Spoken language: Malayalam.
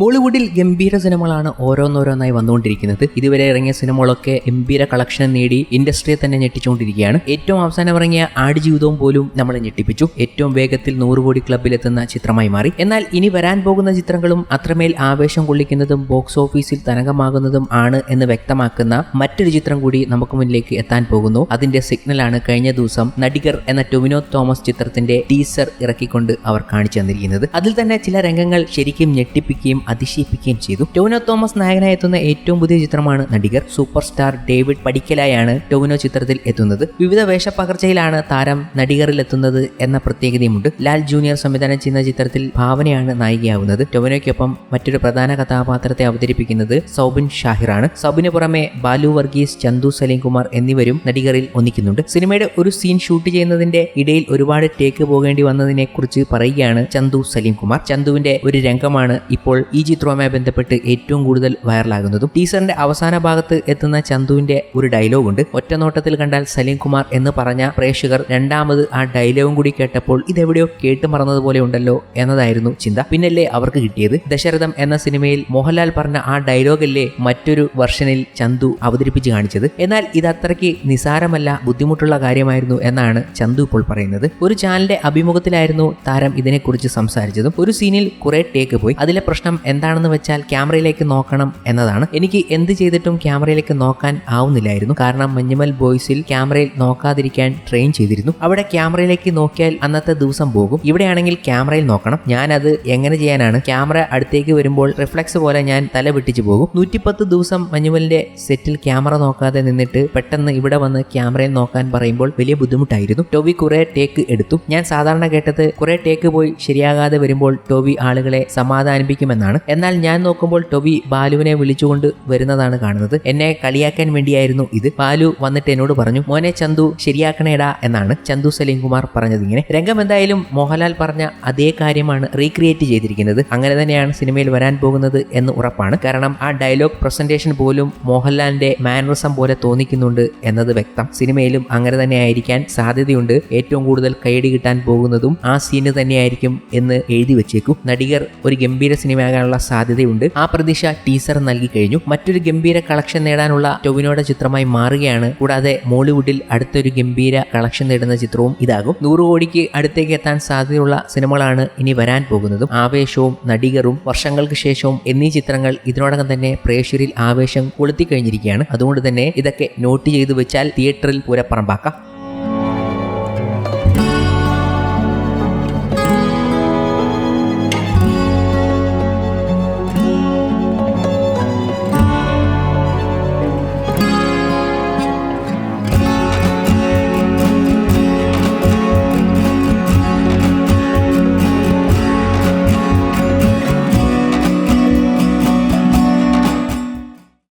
ബോളിവുഡിൽ ഗംഭീര സിനിമകളാണ് ഓരോന്നോരോന്നായി വന്നുകൊണ്ടിരിക്കുന്നത്. ഇതുവരെ ഇറങ്ങിയ സിനിമകളൊക്കെ ഗംഭീര കളക്ഷൻ നേടി ഇൻഡസ്ട്രിയെ തന്നെ ഞെട്ടിച്ചുകൊണ്ടിരിക്കുകയാണ്. ഏറ്റവും അവസാനം ഇറങ്ങിയ ആടുജീവിതവും പോലും നമ്മളെ ഞെട്ടിപ്പിച്ചു. ഏറ്റവും വേഗത്തിൽ നൂറ് കോടി ക്ലബിലെത്തുന്ന ചിത്രമായി മാറി. എന്നാൽ ഇനി വരാൻ പോകുന്ന ചിത്രങ്ങളും അത്രമേൽ ആവേശം കൊള്ളിക്കുന്നതും ബോക്സ് ഓഫീസിൽ തരംഗമാകുന്നതും ആണ് എന്ന് വ്യക്തമാക്കുന്ന മറ്റൊരു ചിത്രം കൂടി നമുക്ക് മുന്നിലേക്ക് എത്താൻ പോകുന്നു. അതിന്റെ സിഗ്നലാണ് കഴിഞ്ഞ ദിവസം നടികർ എന്ന ടൊവിനോ തോമസ് ചിത്രത്തിന്റെ ടീസർ ഇറക്കിക്കൊണ്ട് അവർ കാണിച്ചു തന്നിരിക്കുന്നത്. അതിൽ തന്നെ ചില രംഗങ്ങൾ ശരിക്കും ഞെട്ടിപ്പിക്കുകയും അതിശയിപ്പിക്കുകയും ചെയ്തു. ടോവിനോ തോമസ് നായകനായി എത്തുന്ന ഏറ്റവും പുതിയ ചിത്രമാണ് നടികർ സൂപ്പർ സ്റ്റാർ ഡേവിഡ് പടിക്കലായാണ് ടോവിനോ ചിത്രത്തിൽ എത്തുന്നത്. വിവിധ വേഷപ്പകർച്ചയിലാണ് താരം നടികറിൽ എത്തുന്നത് എന്ന പ്രത്യേകതയുമുണ്ട്. ലാൽ ജൂനിയർ സംവിധാനം ചെയ്യുന്ന ചിത്രത്തിൽ ഭാവനയാണ് നായികയാവുന്നത്. ടൊവിനോയ്ക്കൊപ്പം മറ്റൊരു പ്രധാന കഥാപാത്രത്തെ അവതരിപ്പിക്കുന്നത് സൗബിൻ ഷാഹിറാണ്. സൗബിന് പുറമെ ബാലു വർഗീസ് ചന്തു സലീം കുമാർ എന്നിവരും നടികറിൽ ഒന്നിക്കുന്നുണ്ട്. സിനിമയുടെ ഒരു സീൻ ഷൂട്ട് ചെയ്യുന്നതിന്റെ ഇടയിൽ ഒരുപാട് ടേക്ക് പോകേണ്ടി വന്നതിനെ കുറിച്ച് പറയുകയാണ് ചന്തു സലീം കുമാർ ചന്തുവിന്റെ ഒരു രംഗമാണ് ഇപ്പോൾ ഈ ചിത്രവുമായി ബന്ധപ്പെട്ട് ഏറ്റവും കൂടുതൽ വൈറലാകുന്നതും ടീസറിന്റെ അവസാന ഭാഗത്ത് എത്തുന്ന ചന്തുവിന്റെ ഒരു ഡയലോഗ് ഉണ്ട് ഒറ്റനോട്ടത്തിൽ കണ്ടാൽ സലീം കുമാർ എന്ന് പറഞ്ഞ പ്രേക്ഷകർ രണ്ടാമത് ആ ഡയലോഗും കൂടി കേട്ടപ്പോൾ ഇതെവിടെയോ കേട്ട് മറന്നതുപോലെ ഉണ്ടല്ലോ എന്നതായിരുന്നു ചിന്ത. പിന്നല്ലേ അവർക്ക് കിട്ടിയത്. ദശരഥം എന്ന സിനിമയിൽ മോഹൻലാൽ പറഞ്ഞ ആ ഡയലോഗല്ലേ മറ്റൊരു വെർഷനിൽ ചന്തു അവതരിപ്പിച്ച് കാണിച്ചത്. എന്നാൽ ഇത് അത്രയ്ക്ക് നിസാരമല്ല ബുദ്ധിമുട്ടുള്ള കാര്യമായിരുന്നു എന്നാണ് ചന്തു ഇപ്പോൾ പറയുന്നത്. ഒരു ചാനലിന്റെ അഭിമുഖത്തിലായിരുന്നു താരം ഇതിനെക്കുറിച്ച് സംസാരിച്ചതും. ഒരു സീനിൽ കുറെ ടേക്ക് പോയി. അതിലെ പ്രശ്നം എന്താണെന്ന് വെച്ചാൽ ക്യാമറയിലേക്ക് നോക്കണം എന്നതാണ്. എനിക്ക് എന്ത് ചെയ്തിട്ടും ക്യാമറയിലേക്ക് നോക്കാൻ ആവുന്നില്ലായിരുന്നു. കാരണം മഞ്ഞുമൽ ബോയ്സിൽ ക്യാമറയിൽ നോക്കാതിരിക്കാൻ ട്രെയിൻ ചെയ്തിരുന്നു. അവിടെ ക്യാമറയിലേക്ക് നോക്കിയാൽ അന്നത്തെ ദിവസം പോകും. ഇവിടെയാണെങ്കിൽ ക്യാമറയിൽ നോക്കണം. ഞാൻ അത് എങ്ങനെ ചെയ്യാനാണ്? ക്യാമറ അടുത്തേക്ക് വരുമ്പോൾ റിഫ്ലക്സ് പോലെ ഞാൻ തല വെട്ടിച്ചു പോകും. നൂറ്റിപ്പത്ത് ദിവസം മഞ്ഞുമലിന്റെ സെറ്റിൽ ക്യാമറ നോക്കാതെ നിന്നിട്ട് പെട്ടെന്ന് ഇവിടെ വന്ന് ക്യാമറയിൽ നോക്കാൻ പറയുമ്പോൾ വലിയ ബുദ്ധിമുട്ടായിരുന്നു. ടോവി കുറെ ടേക്ക് എടുത്തു. ഞാൻ സാധാരണ കേട്ടത് കുറെ ടേക്ക് പോയി ശരിയാകാതെ വരുമ്പോൾ ടോവി ആളുകളെ സമാധാനിപ്പിക്കുമെന്നാണ്. എന്നാൽ ഞാൻ നോക്കുമ്പോൾ ടൊവി ബാലുവിനെ വിളിച്ചുകൊണ്ട് വരുന്നതാണ് കാണുന്നത്. എന്നെ കളിയാക്കാൻ വേണ്ടിയായിരുന്നു ഇത്. ബാലു വന്നിട്ട് എന്നോട് പറഞ്ഞു മോനെ ചന്തു ശരിയാക്കണേടാ എന്നാണ് ചന്തു സലീം കുമാർ പറഞ്ഞത് ഇങ്ങനെ. രംഗം എന്തായാലും മോഹൻലാൽ പറഞ്ഞ അതേ കാര്യമാണ് റീക്രിയേറ്റ് ചെയ്തിരിക്കുന്നത്. അങ്ങനെ തന്നെയാണ് സിനിമയിൽ വരാൻ പോകുന്നത് എന്ന് ഉറപ്പാണ്. കാരണം ആ ഡയലോഗ് പ്രസന്റേഷൻ പോലും മോഹൻലാലിന്റെ മാനറിസം പോലെ തോന്നിക്കുന്നുണ്ട് എന്നത് വ്യക്തം. സിനിമയിലും അങ്ങനെ തന്നെ ആയിരിക്കാൻ സാധ്യതയുണ്ട്. ഏറ്റവും കൂടുതൽ കൈയടി കിട്ടാൻ പോകുന്നതും ആ സീന് തന്നെയായിരിക്കും എന്ന് എഴുതി വെച്ചേക്കും. നടികർ ഒരു ഗംഭീര സിനിമയാകാനുള്ള സാധ്യതയുണ്ട്. ആ പ്രതീക്ഷ ടീസർ നൽകി കഴിഞ്ഞു. മറ്റൊരു ഗംഭീര കളക്ഷൻ നേടാനുള്ള ടൊവിനോയുടെ ചിത്രമായി മാറുകയാണ്. കൂടാതെ മോളിവുഡിൽ അടുത്തൊരു ഗംഭീര കളക്ഷൻ നേടുന്ന ചിത്രവും ഇതാകും. നൂറ് കോടിക്ക് അടുത്തേക്ക് എത്താൻ സാധ്യതയുള്ള സിനിമകളാണ് ഇനി വരാൻ പോകുന്നതും. ആവേശവും നടികറും വർഷങ്ങൾക്ക് ശേഷവും എന്നീ ചിത്രങ്ങൾ ഇതിനോടകം തന്നെ പ്രേക്ഷകരിൽ ആവേശം കൊളുത്തിക്കഴിഞ്ഞിരിക്കുകയാണ് അതുകൊണ്ട് തന്നെ ഇതൊക്കെ നോട്ട് ചെയ്തു വെച്ചാൽ തിയേറ്ററിൽ പൂരപ്പറമ്പാക്കാം.